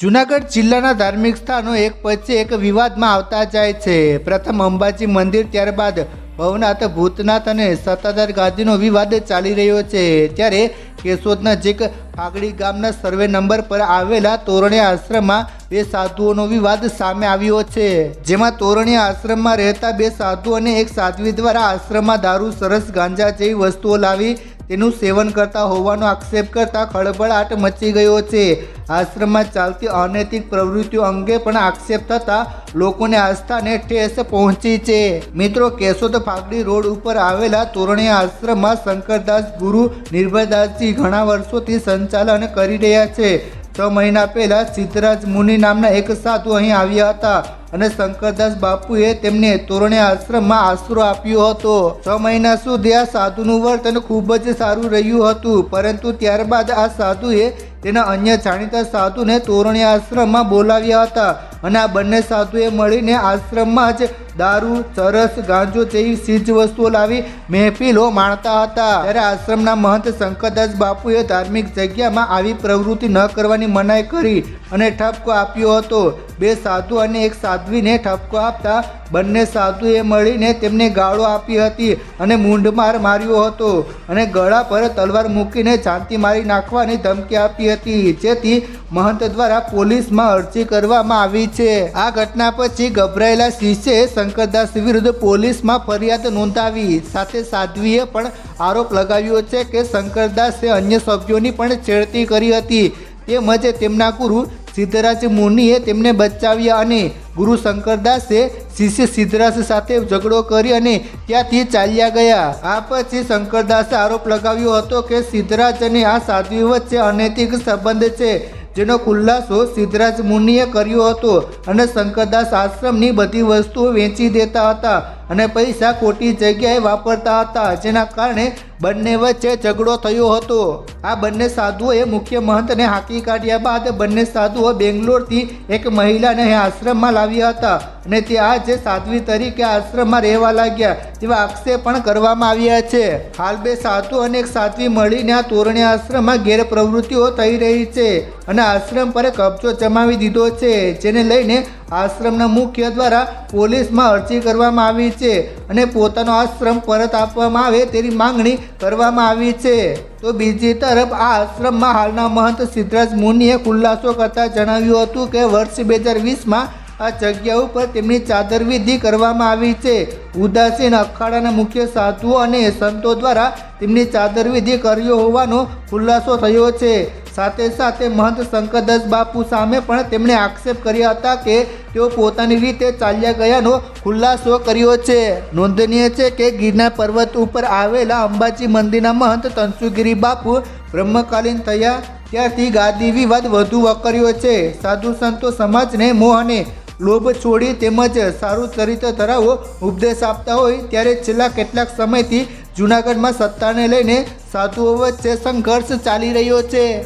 જુનાગઢ જિલ્લાના ધાર્મિક સ્થાનો એક પછી એક વિવાદમાં આવતા જાય છે. પ્રથમ અંબાજી મંદિર ત્યારબાદ ભવનાથ, ભૂતનાથ અને સત્તાધાર ગાદીનો વિવાદ ચાલી રહ્યો છે. ત્યારે કેશોદ નજીક ફાગડી ગામના સર્વે નંબર પર આવેલા તોરણીયા આશ્રમમાં બે સાધુઓનો વિવાદ સામે આવ્યો છે. જેમાં તોરણીયા આશ્રમમાં રહેતા બે સાધુ અને એક સાધ્વી દ્વારા આશ્રમમાં દારૂ, સરસ ગાંજા જેવી વસ્તુઓ લાવી તેનું સેવન કરતા હોવાનો આક્ષેપ કરતા ખળભળાટ મચી ગયો છે. આશ્રમમાં ચાલતી અનૈતિક પ્રવૃત્તિઓ અંગે પણ આક્ષેપ થતા લોકોને આસ્થાને ઠેસ પહોંચી છે. મિત્રો, કેશોદ ફાગડી રોડ ઉપર આવેલા તોરણીયા આશ્રમમાં શંકરદાસ ગુરુ નિર્ભયદાસજી ઘણા વર્ષોથી સંચાલન કરી રહ્યા છે. છ મહિના પહેલા સિદ્ધરાજ મુનિ નામના એક સાધુ અહીં આવ્યા હતા. અને શંકરદાસ બાપુએ તેમને તોરણે આશ્રમમાં આશરો આપ્યો હતો. છ મહિના સુધી આ સાધુનું વર્તન ખૂબ જ સારું રહ્યું હતું, પરંતુ ત્યારબાદ આ સાધુએ તેના અન્ય જાણીતા સાધુને તોરણે આશ્રમમાં બોલાવ્યા હતા. અને આ બંને સાધુએ મળીને આશ્રમમાં જ દારૂ, ચરસ, ગાંજો જેવી ચીજ વસ્તુઓ લાવી મહેફિલો માણતા હતા. ત્યારે આશ્રમના મહંત શંકરદાસ બાપુએ ધાર્મિક જગ્યામાં આવી પ્રવૃત્તિ ન કરવાની મનાઈ કરી અને ઠપકો આપ્યો હતો. બે સાધુ અને એક સાધ્વીને ઠપકો આપતા બંને સાધુએ મળીને તેમને ગાળો આપી હતી અને મૂંઢમાર માર્યો હતો અને ગળા પર તલવાર મૂકીને જાનથી મારી નાખવાની ધમકી આપી હતી. જેથી મહંત દ્વારા પોલીસમાં અરજી કરવામાં આવી છે. આ ઘટના પછી ગભરાયેલા શિષ્યે શંકરદાસ વિરુદ્ધ પોલીસમાં ફરિયાદ નોંધાવી. સાથે સાધ્વીએ પણ આરોપ લગાવ્યો છે કે શંકરદાસે અન્ય સભ્યોની પણ છેડતી કરી હતી. તેમજ તેમના ગુરુ સિદ્ધરાજ મુનિએ તેમને બચાવ્યા અને ગુરુ શંકરદાસે શિષ્ય સિદ્ધરાજ સાથે ઝઘડો કરી અને ત્યાંથી ચાલ્યા ગયા. આ પછી શંકરદાસે આરોપ લગાવ્યો હતો કે સિદ્ધરાજ અને આ સાધ્વી વચ્ચે અનૈતિક સંબંધ છે. જેનો ખુલ્લાસો સિદ્ધરાજ મુનિએ કર્યો હતો અને શંકરદાસ આશ્રમની બધી વસ્તુઓ વેચી દેતા હતા અને પૈસા ખોટી જગ્યાએ વાપરતા હતા, જેના કારણે બંને વચ્ચે ઝઘડો થયો હતો. આ બંને સાધુઓએ મુખ્ય મહંતને હાંકી કાઢ્યા બાદ બંને સાધુઓ બેંગ્લોરથી એક મહિલાને આશ્રમમાં લાવ્યા હતા અને તે આજે સાધ્વી તરીકે આશ્રમમાં રહેવા લાગ્યા તેવા આક્ષેપ પણ કરવામાં આવ્યા છે. હાલ બે સાધુ અને એક સાધ્વી મળીને આ તોરણી આશ્રમમાં ગેરપ્રવૃત્તિઓ થઈ રહી છે અને આશ્રમ પર કબજો જમાવી દીધો છે, જેને લઈને આશ્રમના મુખ્ય દ્વારા પોલીસમાં અરજી કરવામાં આવી છે અને પોતાનો આશ્રમ પરત આપવામાં આવે તેની માંગણી કરવામાં આવી છે. તો બીજી તરફ આ આશ્રમમાં હાલના મહંત સિદ્ધરાજ મુનિએ ખુલાસો કરતા જણાવ્યું હતું કે વર્ષ બે હજાર વીસમાં આ જગ્યા ઉપર તેમની ચાદર વિધિ કરવામાં આવી છે. ઉદાસીન અખાડાના મુખ્ય સાધુઓ અને સંતો દ્વારા તેમની ચાદર વિધિ કર્યો હોવાનો ખુલાસો થયો છે. સાથે સાથે મહંત શંકરદાસ બાપુ સામે પણ તેમણે આક્ષેપ કર્યા હતા કે તેઓ પોતાની રીતે ચાલ્યા ગયાનો ખુલાસો કર્યો છે. નોંધનીય છે કે ગિરનાર પર્વત ઉપર આવેલા અંબાજી મંદિરના મહંત તંસુગીરી બાપુ બ્રહ્મકાલીન થયા ત્યારથી ગાદી વિવાદ વધુ વકર્યો છે. સાધુ સંતો સમાજને મોહ અને લોભ છોડી તેમજ સારું ચરિત્ર ધરાવો ઉપદેશ આપતા હોય ત્યારે છેલ્લા કેટલાક સમયથી જૂનાગઢમાં સત્તાને લઈને સાધુઓ વચ્ચે સંઘર્ષ ચાલી રહ્યો છે.